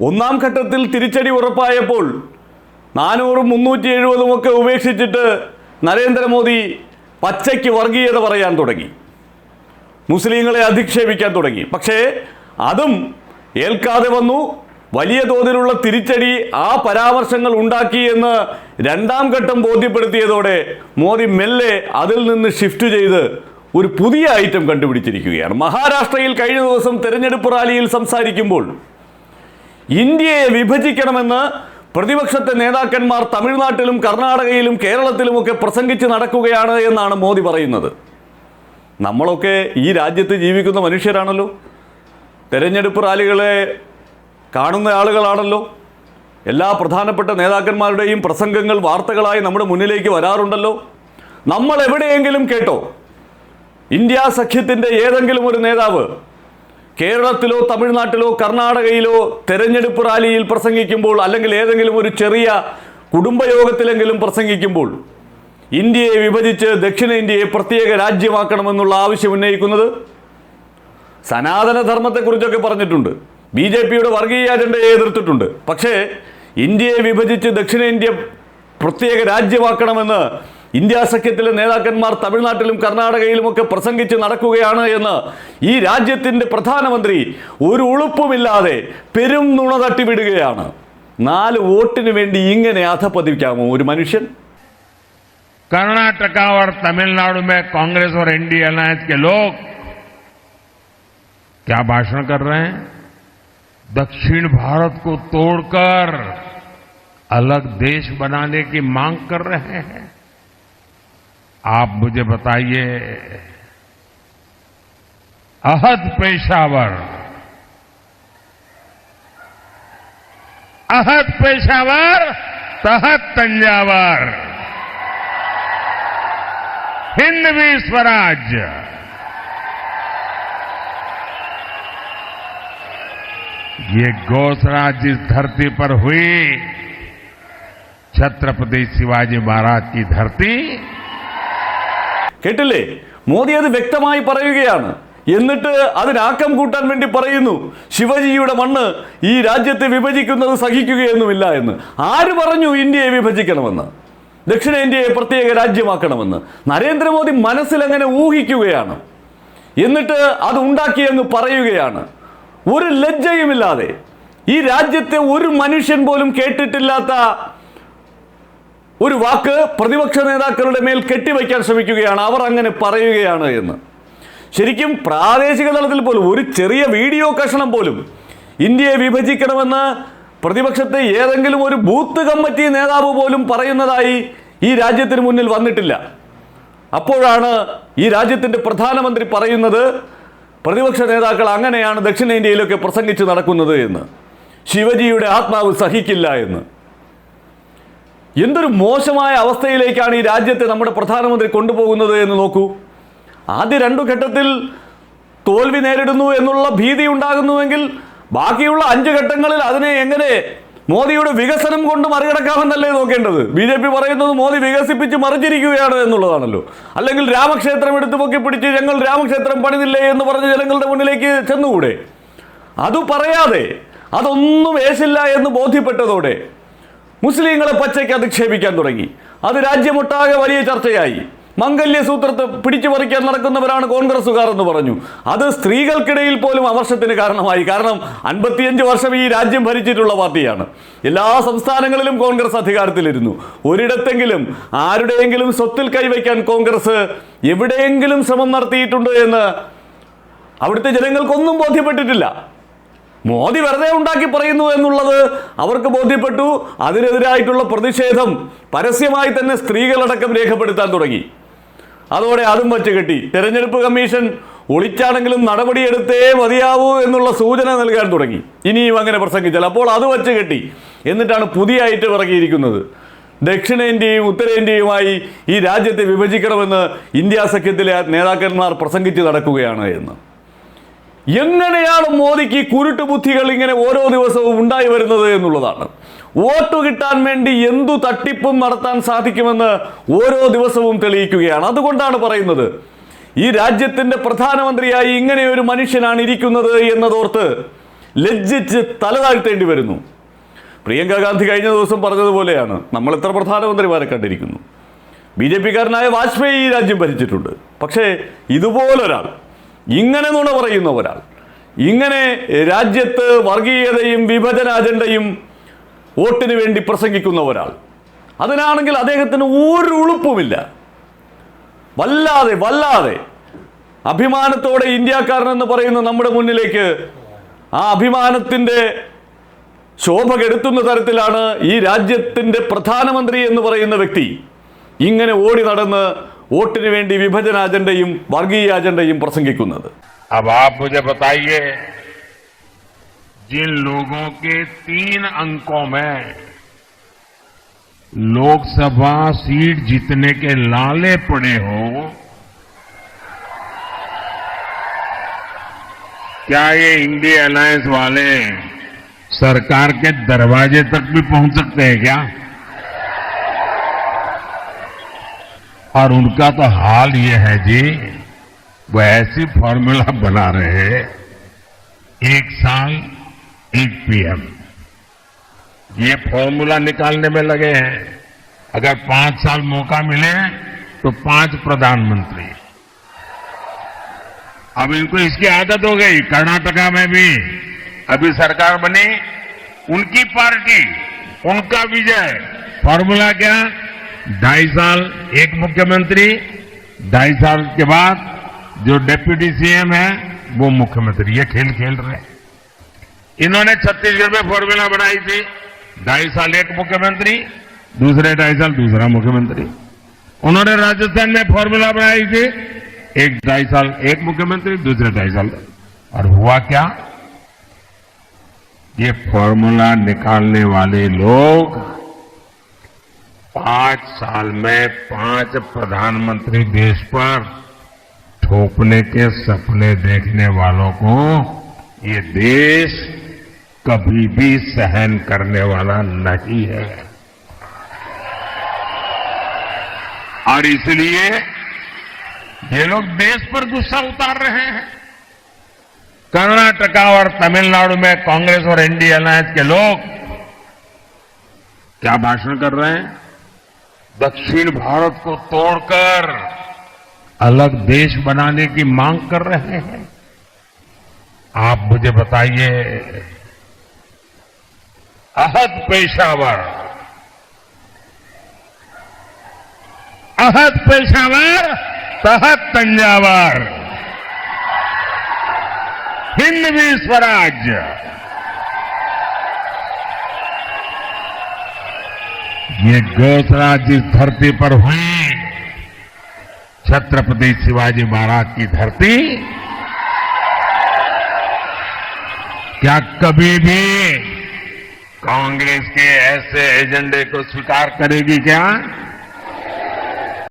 ഒന്നാം ഘട്ടത്തിൽ തിരിച്ചടി ഉറപ്പായപ്പോൾ നാനൂറും മുന്നൂറ്റി എഴുപതും ഒക്കെ ഉപേക്ഷിച്ചിട്ട് നരേന്ദ്രമോദി പച്ചയ്ക്ക് വർഗീയത പറയാൻ തുടങ്ങി. മുസ്ലിങ്ങളെ അധിക്ഷേപിക്കാൻ തുടങ്ങി. പക്ഷേ അതും ഏൽക്കാതെ വന്നു. വലിയ തോതിലുള്ള തിരിച്ചടി ആ പരാമർശങ്ങൾ ഉണ്ടാക്കി എന്ന് രണ്ടാം ഘട്ടം ബോധ്യപ്പെടുത്തിയതോടെ മോദി മെല്ലെ അതിൽ നിന്ന് ഷിഫ്റ്റ് ചെയ്ത് ഒരു പുതിയ ഐറ്റം കണ്ടുപിടിച്ചിരിക്കുകയാണ്. മഹാരാഷ്ട്രയിൽ കഴിഞ്ഞ ദിവസം തെരഞ്ഞെടുപ്പ് റാലിയിൽ സംസാരിക്കുമ്പോൾ ഇന്ത്യയെ വിഭജിക്കണമെന്ന് പ്രതിപക്ഷത്തെ നേതാക്കന്മാർ തമിഴ്നാട്ടിലും കർണാടകയിലും കേരളത്തിലുമൊക്കെ പ്രസംഗിച്ച് നടക്കുകയാണ് എന്നാണ് മോദി പറയുന്നത്. നമ്മളൊക്കെ ഈ രാജ്യത്ത് ജീവിക്കുന്ന മനുഷ്യരാണല്ലോ. തെരഞ്ഞെടുപ്പ് റാലികളെ കാണുന്ന ആളുകളാണല്ലോ. എല്ലാ പ്രധാനപ്പെട്ട നേതാക്കന്മാരുടെയും പ്രസംഗങ്ങൾ വാർത്തകളായി നമ്മുടെ മുന്നിലേക്ക് വരാറുണ്ടല്ലോ. നമ്മൾ എവിടെയെങ്കിലും കേട്ടോ. ഇന്ത്യ സഖ്യത്തിന്റെ ഏതെങ്കിലും ഒരു നേതാവ് കേരളത്തിലോ തമിഴ്നാട്ടിലോ കർണാടകയിലോ തെരഞ്ഞെടുപ്പ് റാലിയിൽ പ്രസംഗിക്കുമ്പോൾ അല്ലെങ്കിൽ ഏതെങ്കിലും ഒരു ചെറിയ കുടുംബയോഗത്തിലെങ്കിലും പ്രസംഗിക്കുമ്പോൾ ഇന്ത്യയെ വിഭജിച്ച് ദക്ഷിണേന്ത്യയെ പ്രത്യേക രാജ്യമാക്കണമെന്നുള്ള ആവശ്യം ഉന്നയിക്കുന്നത് സനാതനധർമ്മത്തെക്കുറിച്ചൊക്കെ പറഞ്ഞിട്ടുണ്ട്. ബി ജെ പിയുടെ വർഗീയ അജണ്ടയെ എതിർത്തിട്ടുണ്ട്. പക്ഷേ ഇന്ത്യയെ വിഭജിച്ച് ദക്ഷിണേന്ത്യ പ്രത്യേക രാജ്യമാക്കണമെന്ന് ഇന്ത്യ സഖ്യത്തിലെ നേതാക്കന്മാർ തമിഴ്നാട്ടിലും കർണാടകയിലുമൊക്കെ പ്രസംഗിച്ച് നടക്കുകയാണ് എന്ന് ഈ രാജ്യത്തിൻ്റെ പ്രധാനമന്ത്രി ഒരു ഉളുപ്പുമില്ലാതെ പെരും നുണ തട്ടിവിടുകയാണ് നാല് വോട്ടിന് വേണ്ടി ഇങ്ങനെ അധപ്പതിക്കാമോ ഒരു മനുഷ്യൻ कर्नाटका और तमिलनाडु में कांग्रेस और एनडीए अलायंस के लोग क्या भाषण कर रहे हैं दक्षिण भारत को तोड़कर अलग देश बनाने की मांग कर रहे हैं आप मुझे बताइए, अहद पेशावर। अहद पेशावर तहत तंजावर। हिंदवी स्वराज्य ये घोषणा जिस धरती पर हुई, छत्रपति शिवाजी महाराज की धरती കേട്ടില്ലേ? മോദി അത് വ്യക്തമായി പറയുകയാണ്. എന്നിട്ട് അതിനാക്കം കൂട്ടാൻ വേണ്ടി പറയുന്നു. ശിവജിയുടെ മണ്ണ് ഈ രാജ്യത്തെ വിഭജിക്കുന്നത് സഹിക്കുകയൊന്നുമില്ല എന്ന്. ആര് പറഞ്ഞു ഇന്ത്യയെ വിഭജിക്കണമെന്ന്? ദക്ഷിണേന്ത്യയെ പ്രത്യേക രാജ്യമാക്കണമെന്ന്? നരേന്ദ്രമോദി മനസ്സിൽ അങ്ങനെ ഊഹിക്കുകയാണ്. എന്നിട്ട് അത് ഉണ്ടാക്കി അങ്ങ് പറയുകയാണ്. ഒരു ലജ്ജയുമില്ലാതെ ഈ രാജ്യത്തെ ഒരു മനുഷ്യൻ പോലും കേട്ടിട്ടില്ലാത്ത ഒരു വാക്ക് പ്രതിപക്ഷ നേതാക്കളുടെ മേൽ കെട്ടിവയ്ക്കാൻ ശ്രമിക്കുകയാണ്. അവർ അങ്ങനെ പറയുകയാണ് എന്ന്. ശരിക്കും പ്രാദേശിക തലത്തിൽ പോലും ഒരു ചെറിയ വീഡിയോ കഷണം പോലും ഇന്ത്യയെ വിഭജിക്കണമെന്ന് പ്രതിപക്ഷത്തെ ഏതെങ്കിലും ഒരു ബൂത്ത് കമ്മിറ്റി നേതാവ് പോലും പറയുന്നതായി ഈ രാജ്യത്തിന് മുന്നിൽ വന്നിട്ടില്ല. അപ്പോഴാണ് ഈ രാജ്യത്തിന്റെ പ്രധാനമന്ത്രി പറയുന്നത് പ്രതിപക്ഷ നേതാക്കൾ അങ്ങനെയാണ് ദക്ഷിണേന്ത്യയിലൊക്കെ പ്രസംഗിച്ച് നടക്കുന്നത് എന്ന്. ശിവജിയുടെ ആത്മാവ് സഹിക്കില്ല എന്ന്. എന്തൊരു മോശമായ അവസ്ഥയിലേക്കാണ് ഈ രാജ്യത്തെ നമ്മുടെ പ്രധാനമന്ത്രി കൊണ്ടുപോകുന്നത് എന്ന് നോക്കൂ. ആദ്യ രണ്ടു ഘട്ടത്തിൽ തോൽവി നേരിടുന്നു എന്നുള്ള ഭീതി ഉണ്ടാകുന്നുവെങ്കിൽ ബാക്കിയുള്ള അഞ്ച് ഘട്ടങ്ങളിൽ അതിനെ എങ്ങനെ മോദിയുടെ വികസനം കൊണ്ട് മറികടക്കാമെന്നല്ലേ നോക്കേണ്ടത്? ബി ജെ പി പറയുന്നത് മോദി വികസിപ്പിച്ച് മറിച്ചിരിക്കുകയാണ് എന്നുള്ളതാണല്ലോ. അല്ലെങ്കിൽ രാമക്ഷേത്രം എടുത്തു പൊക്കി പിടിച്ച് ഞങ്ങൾ രാമക്ഷേത്രം പണിതില്ലേ എന്ന് പറഞ്ഞ് ജനങ്ങളുടെ മുന്നിലേക്ക് ചെന്നുകൂടെ? അത് പറയാതെ അതൊന്നും ഏശില്ല എന്ന് ബോധ്യപ്പെട്ടതോടെ മുസ്ലിങ്ങളെ പച്ചയ്ക്ക് അധിക്ഷേപിക്കാൻ തുടങ്ങി. അത് രാജ്യമൊട്ടാകെ വലിയ ചർച്ചയായി. മംഗല്യ സൂത്രത്തെ പിടിച്ചു പറിക്കാൻ നടക്കുന്നവരാണ് കോൺഗ്രസ്സുകാർ എന്ന് പറഞ്ഞു. അത് സ്ത്രീകൾക്കിടയിൽ പോലും അവർഷത്തിന് കാരണമായി. കാരണം അൻപത്തിയഞ്ച് വർഷം ഈ രാജ്യം ഭരിച്ചിട്ടുള്ള പാർട്ടിയാണ്. എല്ലാ സംസ്ഥാനങ്ങളിലും കോൺഗ്രസ് അധികാരത്തിലിരുന്നു. ഒരിടത്തെങ്കിലും ആരുടെയെങ്കിലും സ്വത്തിൽ കൈവയ്ക്കാൻ കോൺഗ്രസ് എവിടെയെങ്കിലും ശ്രമം നടത്തിയിട്ടുണ്ട് എന്ന് അവിടുത്തെ ജനങ്ങൾക്കൊന്നും ബോധ്യപ്പെട്ടിട്ടില്ല. മോദി വെറുതെ ഉണ്ടാക്കി പറയുന്നു എന്നുള്ളത് അവർക്ക് ബോധ്യപ്പെട്ടു. അതിനെതിരായിട്ടുള്ള പ്രതിഷേധം പരസ്യമായി തന്നെ സ്ത്രീകളടക്കം രേഖപ്പെടുത്താൻ തുടങ്ങി. അതോടെ അതും വച്ച് കെട്ടി തെരഞ്ഞെടുപ്പ് കമ്മീഷൻ ഒളിച്ചാണെങ്കിലും നടപടിയെടുത്തേ മതിയാവൂ എന്നുള്ള സൂചന നൽകാൻ തുടങ്ങി. ഇനിയും അങ്ങനെ പ്രസംഗിച്ചാൽ അപ്പോൾ അത് വച്ച് കെട്ടി എന്നിട്ടാണ് പുതിയ ഐറ്റം ഇറങ്ങിയിരിക്കുന്നത് ദക്ഷിണേന്ത്യയും ഉത്തരേന്ത്യയുമായി ഈ രാജ്യത്തെ വിഭജിക്കണമെന്ന് ഇന്ത്യ സഖ്യത്തിലെ നേതാക്കന്മാർ പ്രസംഗിച്ച് നടക്കുകയാണ് എന്ന്. എങ്ങനെയാണ് മോദിക്ക് കുരുട്ട് ബുദ്ധികൾ ഇങ്ങനെ ഓരോ ദിവസവും ഉണ്ടായി വരുന്നത് എന്നുള്ളതാണ്? വോട്ട് കിട്ടാൻ വേണ്ടി എന്തു തട്ടിപ്പും നടത്താൻ സാധിക്കുമെന്ന് ഓരോ ദിവസവും തെളിയിക്കുകയാണ്. അതുകൊണ്ടാണ് പറയുന്നത് ഈ രാജ്യത്തിന്റെ പ്രധാനമന്ത്രിയായി ഇങ്ങനെ ഒരു മനുഷ്യനാണ് ഇരിക്കുന്നത് എന്നതോർത്ത് ലജ്ജിച്ച് തല താഴ്ത്തേണ്ടി വരുന്നു. പ്രിയങ്ക ഗാന്ധി കഴിഞ്ഞ ദിവസം പറഞ്ഞതുപോലെയാണ് നമ്മൾ എത്ര പ്രധാനമന്ത്രിമാരെ കണ്ടിരിക്കുന്നു. ബി ജെ പിക്കാരനായ വാജ്പേയി ഈ രാജ്യം ഭരിച്ചിട്ടുണ്ട്. പക്ഷേ ഇതുപോലൊരാൾ ഇങ്ങനെ നുണ പറയുന്ന ഒരാൾ ഇങ്ങനെ രാജ്യത്ത് വർഗീയതയും വിഭജന അജണ്ടയും വോട്ടിന് വേണ്ടി പ്രസംഗിക്കുന്ന ഒരാൾ അതിനാണെങ്കിൽ അദ്ദേഹത്തിന് ഒരു ഉളുപ്പുമില്ല. വല്ലാതെ വല്ലാതെ അഭിമാനത്തോടെ ഇന്ത്യക്കാരനെന്ന് പറയുന്ന നമ്മുടെ മുന്നിലേക്ക് ആ അഭിമാനത്തിന്റെ ശോഭ കെടുത്തുന്ന തരത്തിലാണ് ഈ രാജ്യത്തിന്റെ പ്രധാനമന്ത്രി എന്ന് പറയുന്ന വ്യക്തി ഇങ്ങനെ ഓടി നടന്ന് വോട്ടിന് വേണ്ടി വിഭജന അജണ്ടയും വർഗീയ അജണ്ടയും പ്രസംഗിക്കുന്നത് अब आप मुझे बताइए जिन लोगों के तीन अंकों में लोकसभा सीट जीतने के लाले पड़े हो क्या ये इंडिया अलायंस वाले सरकार के दरवाजे तक भी पहुंच सकते हैं क्या और उनका तो हाल ये है जी, वो ऐसी फॉर्मूला बना रहे एक साल, एक पीएम ये फॉर्मूला निकालने में लगे हैं। अगर पाँच साल मौका मिले तो पाँच प्रधानमंत्री। अब इनको इसकी आदत हो गई, कर्नाटका में भी। अभी सरकार बनी, उनकी पार्टी, उनका विजय। फॉर्मूला क्या? ढाई साल एक मुख्यमंत्री, ढाई साल के बाद जो डेप्यूटी सीएम है, वो मुख्यमंत्री, ये खेल खेल रहे इन्होंने छत्तीसगढ़ में फॉर्मूला बनाई थी, ढाई साल एक मुख्यमंत्री, दूसरे ढाई साल दूसरा मुख्यमंत्री। उन्होंने राजस्थान में फॉर्मूला बनाई थी, एक ढाई साल एक मुख्यमंत्री, दूसरे ढाई साल। और हुआ क्या? ये फॉर्मूला निकालने वाले लोग पाँच साल में पाँच प्रधानमंत्री देश पर थोपने के सपने देखने वालों को ये देश कभी भी सहन करने वाला नहीं है। और इसलिए ये लोग देश पर गुस्सा उतार रहे हैं। कर्नाटका और तमिलनाडु में कांग्रेस और एनडीए अलायंस के लोग क्या भाषण कर रहे हैं? दक्षिण भारत को तोड़कर अलग देश बनाने की मांग कर रहे हैं। आप मुझे बताइए, अहद पेशावर अहद पेशावर, तहत तंजावर, हिंद भी स्वराज्य। ये घोषणा जिस धरती पर हुई, छत्रपति शिवाजी महाराज की धरती, क्या कभी भी कांग्रेस के ऐसे एजेंडे को स्वीकार करेगी क्या?